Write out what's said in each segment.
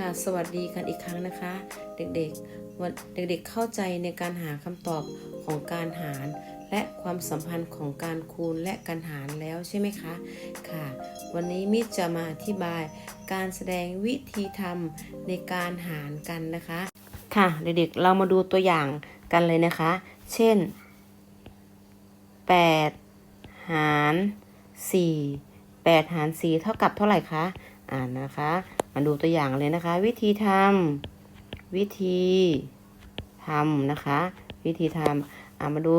ค่ะ สวัสดีกันอีกครั้งนะคะ เด็กๆวันเด็กๆเข้าใจในการหาคำตอบของการหาร และความสัมพันธ์ของการคูณและการหารแล้วใช่ไหมคะค่ะ วันนี้มิตรจะมาอธิบายการแสดงวิธีทำในการหารกันนะคะ ค่ะเด็กๆเรามาดูตัวอย่างกันเลยนะคะ เช่น 8 หาร 4 8 หาร 4 เท่ากับเท่าไหร่คะ อ่านนะคะ มาดูตัวอย่างเลยนะคะ วิธีทำวิธีทำนะคะ วิธีทำอ่ามาดู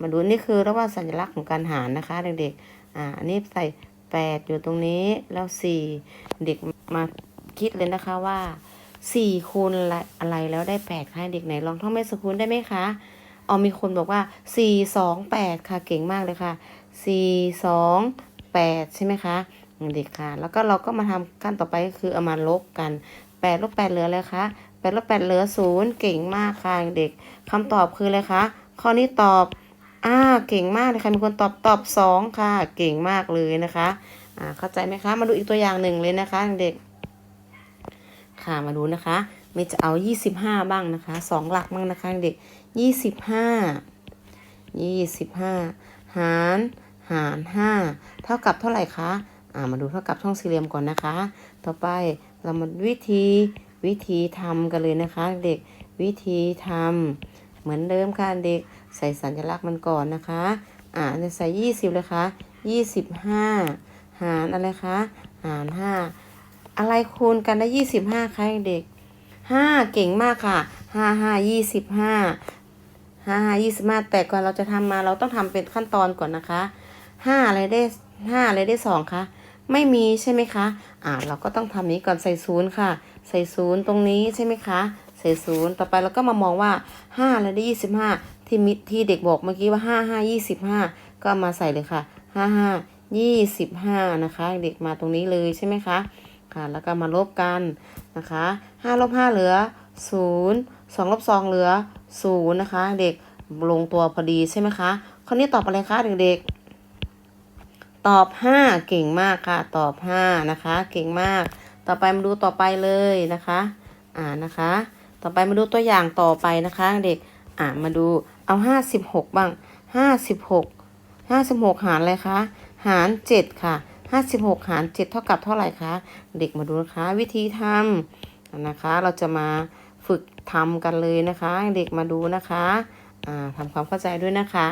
มาดูนี่คือเรียกว่าสัญลักษณ์ของการหารนะคะ เด็กๆอ่าอันนี้ใส่แปดอยู่ตรงนี้แล้วสี่เด็กมาคิดเลยนะคะว่าสี่คูณอะไรอะไรแล้วได้แปดคะเด็กไหนลองท่องแม่สกุลได้ไหมคะอ๋อมีคนบอกว่าสี่สองแปดค่ะเก่งมากเลยค่ะสี่สองแปดใช่ไหมคะ เด็กค่ะ แล้วก็เราก็มาทำขั้นต่อไปก็คือเอามาลบกันแปดลบแปดเหลืออะไรคะแปดลบแปดเหลือศูนย์เก่งมากค่ะเด็กคำตอบคืออะไรคะข้อนี้ตอบอ่าเก่งมากเลยค่ะมีคนตอบตอบสองค่ะ เก่งมากเลยนะคะอ่าเข้าใจไหมคะมาดูอีกตัวอย่างหนึ่งเลยนะคะเด็ก ค่ะมาดูนะคะเมย์จะเอายี่สิบห้าบ้างนะคะสองหลักบ้างนะคะเด็กยี่สิบห้ายี่สิบห้าหารหารห้าเท่ากับเท่าไหร่คะามาดูเท่ากับช่องสี่เหลี่ยมก่อนนะคะ ต่อไปเรามาวิธีวิธีทำกันเลยนะคะ เด็กวิธีทำเหมือนเดิมค่ะเด็กใส่สัญลักษณ์มันก่อนนะคะ อ่าจะใส่ยี่สิบเลยคะยี่สิบห้าหารอะไรคะหารห้าอะไรคูณกันได้ยี่สิบห้าคะเด็กห้าเก่งมากค่ะห้าห้ายี่สิบห้าห้าห้ายี่สิบห้าแต่ก่อนเราจะทำมาเราต้องทำเป็นขั้นตอนก่อนนะคะห้าอะไรได้ห้าอะไรได้สองคะ ไม่มีใช่ไหมคะ อ่าเราก็ต้องทำนี้ก่อนใส่ศูนย์ค่ะ ใส่ศูนย์ตรงนี้ใช่ไหมคะ ใส่ศูนย์ต่อไปเราก็มามองว่าห้าอะได้ยี่สิบห้าที่มิที่เด็กบอกเมื่อกี้ว่าห้าห้ายี่สิบห้าก็มาใส่เลยค่ะห้าห้ายี่สิบห้านะคะ เด็กมาตรงนี้เลยใช่ไหมคะค่ะ แล้วก็มาลบกันนะคะห้าลบห้าเหลือศูนย์สองลบสองเหลือศูนย์นะคะ เด็กลงตัวพอดีใช่ไหมคะข้อนี้ตอบอะไรคะเด็กๆ ตอบห้าเก่งมากค่ะ ตอบห้านะคะ เก่งมาก ต่อไปมาดูต่อไปเลยนะคะ อ่านะคะ ต่อไปมาดูตัวอย่างต่อไปนะคะ เด็ก อ่ามาดูเอาห้าสิบหกบ้างห้าสิบหกห้าสิบหกหารอะไรคะ หารเจ็ดค่ะห้าสิบหกหารเจ็ดเท่ากับเท่าไหร่คะ เด็กมาดูนะคะ วิธีทำนะคะ เราจะมาฝึกทำกันเลยนะคะ เด็กมาดูนะคะ อ่าทำความเข้าใจด้วยนะคะ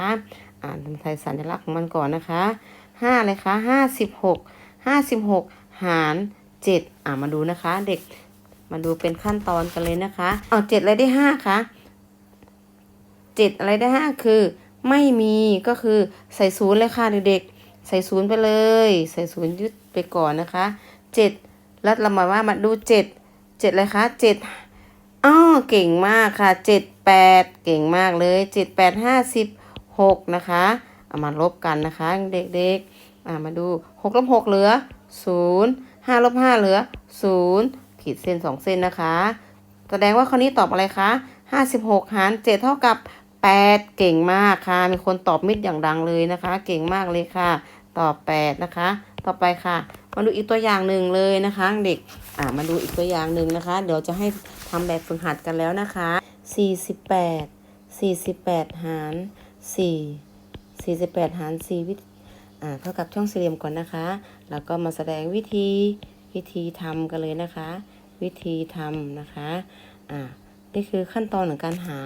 อ่านใส่สัญลักษณ์ของมันก่อนนะคะ ห้าเลยคะห้าสิบหกห้าสิบหกหารเจ็ดอ่ามาดูนะคะ เด็กมาดูเป็นขั้นตอนกันเลยนะคะเอาเจ็ดอะไรได้ห้าคะเจ็ดอะไรได้ห้าคือ ไม่มีก็คือใส่ศูนย์เลยค่ะเด็กๆใส่ศูนย์ไปเลย ใส่ศูนย์ยึดไปก่อนนะคะเจ็ดแล้วเรามาว่ามาดูเจ็ดเจ็ดเลยคะเจ็ดอ้อเก่งมากค่ะเจ็ดแปดเก่งมากเลยเจ็ดแปดห้าสิบหกนะคะ เอามาลบกันนะคะเด็กๆามาดูหกลบหกเหลือศูนย์ห้าลบห้าเหลือศูนย์ขีดเส้นสองเส้นนะคะ แสดงว่าข้อนี้ตอบอะไรคะห้าสิบหกหารเจ็ดเท่ากับแปดเก่งมากค่ะ มีคนตอบมิดอย่างดังเลยนะคะ เก่งมากเลยค่ะ ตอบแปดนะคะ ต่อไปค่ะ มาดูอีกตัวอย่างหนึ่งเลยนะคะเด็กอ่ามาดูอีกตัวอย่างหนึ่งนะคะ เดี๋ยวจะให้ทำแบบฝึกหัดกันแล้วนะคะสี่สิบแปดสี่สิบแปดหารสี่ สี่สิบแปดหารสี่วิอ่าเท่ากับช่องสี่เหลี่ยมก่อนนะคะ แล้วก็มาแสดงวิธีวิธีทำกันเลยนะคะ วิธีทำนะคะอ่านี่คือขั้นตอนของการหา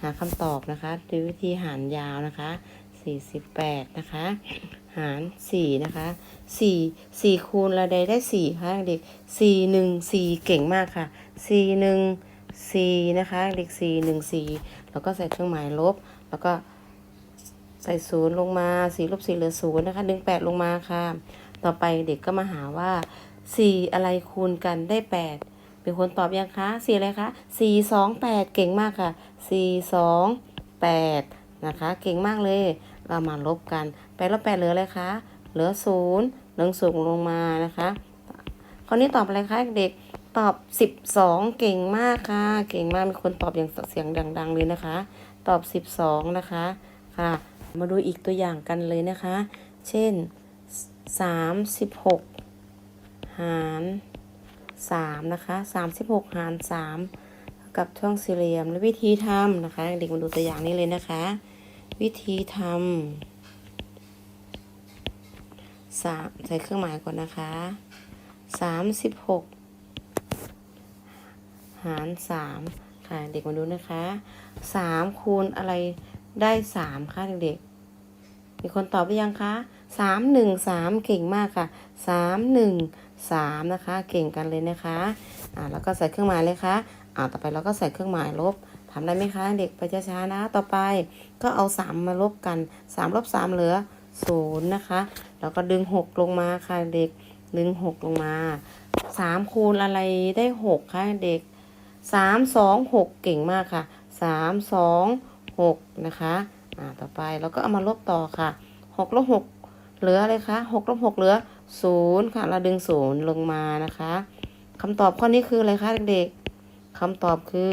หาคำตอบนะคะโดยวิธีหารยาวนะคะ 48 นะคะ หาร 4 นะคะ 4 4 คูณละใดได้ 4 ค่ะเด็ก 4 1 4 เก่งมากค่ะ 4 1 4 นะคะ เด็ก 4 1 4 แล้วก็ใส่เครื่องหมายลบ แล้วก็ ส่ศูนย์ลงมา4ลบ4เหลือ0นะคะดึง8ลงมาค่ะ ต่อไปเด็กก็มาหาว่า4อะไรคูณกันได้8เป็นคนตอบยังคะสี่อะไรคะสี่สองแปดเก่งมากค่ะสี่สองแปดนะคะ เก่งมากเลย เรามาลบกันแปดลบแปดเหลืออะไรคะเหลือศูนย์หนึ่งสูงลงมานะคะข้อนี้ตอบอะไรคะเด็กตอบสิบสองเก่งมากค่ะ เก่งมากมีคนตอบอย่างเสียงดัง ๆ เลยนะคะ ตอบสิบสองนะคะค่ะ มาดูอีกตัวอย่างกันเลยนะคะ เช่นสามสิบหกหารสามนะคะสามสิบหกหารสามกับช่องสี่เหลี่ยม และวิธีทำนะคะ เด็กมาดูตัวอย่างนี้เลยนะคะ วิธีทำสามใส่เครื่องหมายก่อนนะคะสามสิบหกหารสามค่ะ เด็กมาดูนะคะสามคูณอะไร ได้สามค่ะเด็กๆ มีคนตอบหรือยังคะสามหนึ่งสามเก่งมากค่ะสามหนึ่งสามนะคะ เก่งกันเลยนะคะอ่าแล้วก็ใส่เครื่องหมายเลยค่ะอ่าต่อไปเราก็ใส่เครื่องหมายลบทำได้ไหมคะเด็กไปช้าๆนะ ต่อไปก็เอาสามมาลบกันสามลบสามเหลือศูนย์นะคะ แล้วก็ดึงหกลงมาค่ะเด็กดึงหกลงมาสามคูณอะไรได้หกค่ะเด็กสามสองหกเก่งมากค่ะสามสอง หกนะคะอ่าต่อไปเราก็เอามาลบต่อค่ะหกลบหกเหลืออะไรคะหกลบหกเหลือศูนย์ค่ะ เราดึงศูนย์ลงมานะคะคำตอบข้อนี้คืออะไรคะเด็กๆคำตอบคือ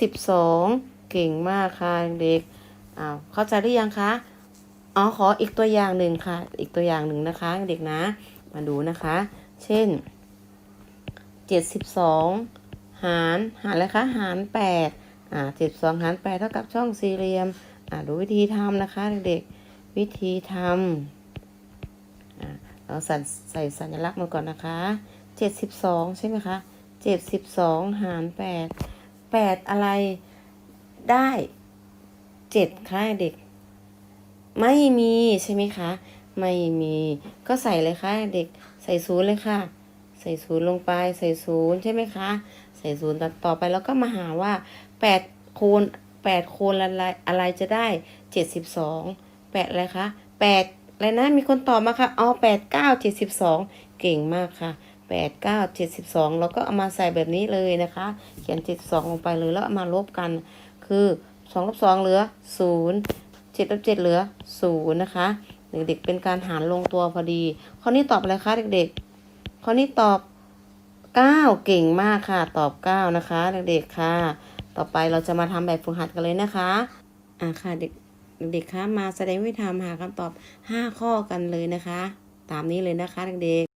สิบสองเก่งมากค่ะเด็กอ้าวเข้าใจหรือยังคะอ๋อขออีกตัวอย่างหนึ่งค่ะ อีกตัวอย่างหนึ่งนะคะ เด็กนะ มาดูนะคะ เช่นเจ็ดสิบสองหารหารอะไรคะ หารแปด อ่าเจ็ดสองหารแปดเท่ากับช่องสี่เหลี่ยมอ่าดูวิธีทำนะคะเด็กๆวิธีทำอ่าเราใส่ใส่สัญลักษณ์มาก่อนนะคะเจ็ดสิบสองใช่ไหมคะเจ็ดสิบสองหารแปดแปดอะไรได้เจ็ดค่ะเด็ก ไม่มีใช่ไหมคะ ไม่มีก็ใส่เลยค่ะเด็กใส่ศูนย์เลยค่ะ ใส่ศูนย์ลงไปใส่ศูนย์ใช่ไหมคะ ใส่ศูนย์ต่อต่อไปแล้วก็มาหาว่าแปดคูณแปดคูณอะไรอะไรจะได้เจ็ดสิบสองแปดอะไรคะแปดอะไรนะมีคนตอบมาค่ะอ๋อแปดเก้าเจ็ดสิบสองเก่งมากค่ะแปดเก้าเจ็ดสิบสองเราก็เอามาใส่แบบนี้เลยนะคะ เขียนเจ็ดสองลงไปเลยแล้วเอามาลบกัน คือสองลบสองเหลือศูนย์เจ็ดลบเจ็ดเหลือศูนย์นะคะ เด็กๆเป็นการหารลงตัวพอดี ข้อนี้ตอบอะไรคะเด็กๆ ข้อนี้ตอบ9เก่งมากค่ะ ตอบ9นะคะเด็กๆค่ะ ต่อไปเราจะมาทำแบบฝึกหัดกันเลยนะคะ อ่าค่ะเด็กเด็กๆคะมาแสดงวิธีทำหาคำตอบ 5 ข้อกันเลยนะคะ ตามนี้เลยนะคะเด็กๆ